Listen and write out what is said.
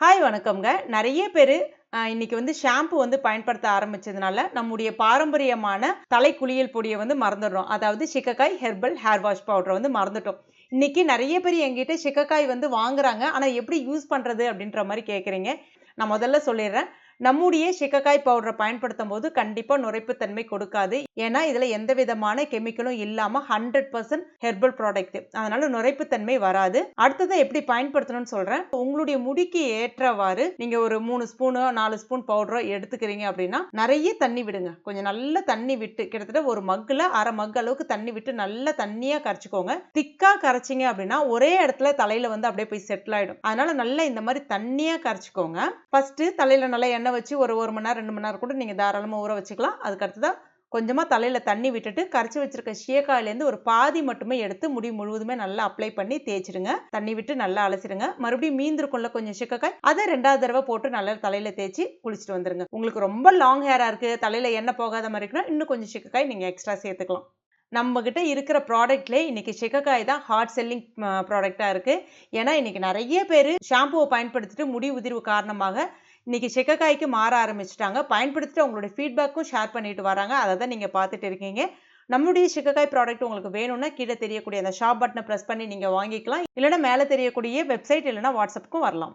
Hi வணக்கம்ங்க. நிறைய பேர் இன்னைக்கு வந்து ஷாம்பு வந்து பயன்படுத்த ஆரம்பிச்சதுனால நம்முடைய பாரம்பரியமான தலை குளியல் பொடியை வந்து மறந்துடுறோம். அதாவது சிக்கக்காய் ஹெர்பல் ஹேர் வாஷ் பவுடரை வந்து மறந்துட்டோம். இன்னைக்கு நிறைய பேர் எங்கிட்ட சிக்கக்காய் வந்து வாங்குறாங்க. ஆனால் எப்படி யூஸ் பண்ணுறது அப்படின்ற மாதிரி கேட்குறீங்க நான் முதல்ல சொல்லிடுறேன். நம்முடைய சிக்கக்காய் பவுடரை பயன்படுத்தும் போது கண்டிப்பாக நுரைப்புத்தன்மை கொடுக்காது. ஏன்னா இதில் எந்த விதமான கெமிக்கலும் இல்லாமல் ஹண்ட்ரட் பர்சன்ட் ஹெர்பல் ப்ராடக்ட் அதனால நுரைப்புத்தன்மை வராது. அடுத்ததை எப்படி பயன்படுத்தணும்னு சொல்கிறேன் உங்களுடைய முடிக்கு ஏற்றவாறு நீங்கள் ஒரு மூணு ஸ்பூனோ நாலு ஸ்பூன் பவுடரோ எடுத்துக்கிறீங்க அப்படின்னா நிறைய தண்ணி விடுங்க. கொஞ்சம் நல்ல தண்ணி விட்டு கிட்டத்தட்ட ஒரு மக்கில் அரை மக் அளவுக்கு தண்ணி விட்டு நல்ல தண்ணியாக கரைச்சிக்கோங்க. திக்காக கரைச்சிங்க அப்படின்னா ஒரே இடத்துல தலையில் வந்து அப்படியே போய் செட்டில் ஆகிடும் அதனால நல்லா இந்த மாதிரி தண்ணியாக கரைச்சிக்கோங்க. ஃபஸ்ட்டு தலையில் நல்லா எண்ணெய் வச்சு ஒரு ஒரு மணி நேரம் ரெண்டு மணி நேரம் கூட நீங்கள் தாராளமாக ஊற வச்சுக்கலாம். அதுக்கு அடுத்ததான் கொஞ்சமாக தலையில் தண்ணி விட்டுட்டு கரைச்சி வச்சிருக்க சீயக்காயிலேருந்து ஒரு பாதி மட்டுமே எடுத்து முடி முழுவதுமே நல்லா அப்ளை பண்ணி தேய்ச்சிடுங்க. தண்ணி விட்டு நல்லா அலசிடுங்க. மறுபடியும் மீந்திருக்கும்ல கொஞ்சம் சிக்கக்காய் அதை ரெண்டாவது தடவை போட்டு நல்லா தலையில் தேய்ச்சி குளிச்சுட்டு வந்துடுங்க உங்களுக்கு ரொம்ப லாங் ஹேராக இருக்குது தலையில் எண்ணெய் போகாத மாதிரி இருக்குன்னா இன்னும் கொஞ்சம் சிக்கக்காய் நீங்கள் எக்ஸ்ட்ரா சேர்த்துக்கலாம். நம்ம கிட்ட இருக்கிற ப்ராடக்ட்லேயே இன்னைக்கு சிக்கக்காய் தான் ஹார்ட் செல்லிங் ப்ராடக்டாக இருக்குது ஏன்னா இன்னைக்கு நிறைய பேர் ஷாம்புவை பயன்படுத்திட்டு முடி உதிர்வு காரணமாக இன்றைக்கி செக்கக்காய்க்கு மாற ஆரம்பிச்சிட்டாங்க. பயன்படுத்திட்டு உங்களுடைய ஃபீட்பேக்கும் ஷேர் பண்ணிட்டு வராங்க. அதை தான் நீங்கள் பார்த்துட்டு இருக்கீங்க. நம்முடைய சிக்கக்காய் ப்ராடக்ட் உங்களுக்கு வேணும்னா கீழே தெரியக்கூடிய அந்த ஷாப் பட்டனை ப்ரெஸ் பண்ணி நீங்கள் வாங்கிக்கலாம். இல்லைனா மேலே தெரியக்கூடிய வெப்சைட் இல்லைனா வாட்ஸ்அப்புக்கும் வரலாம்.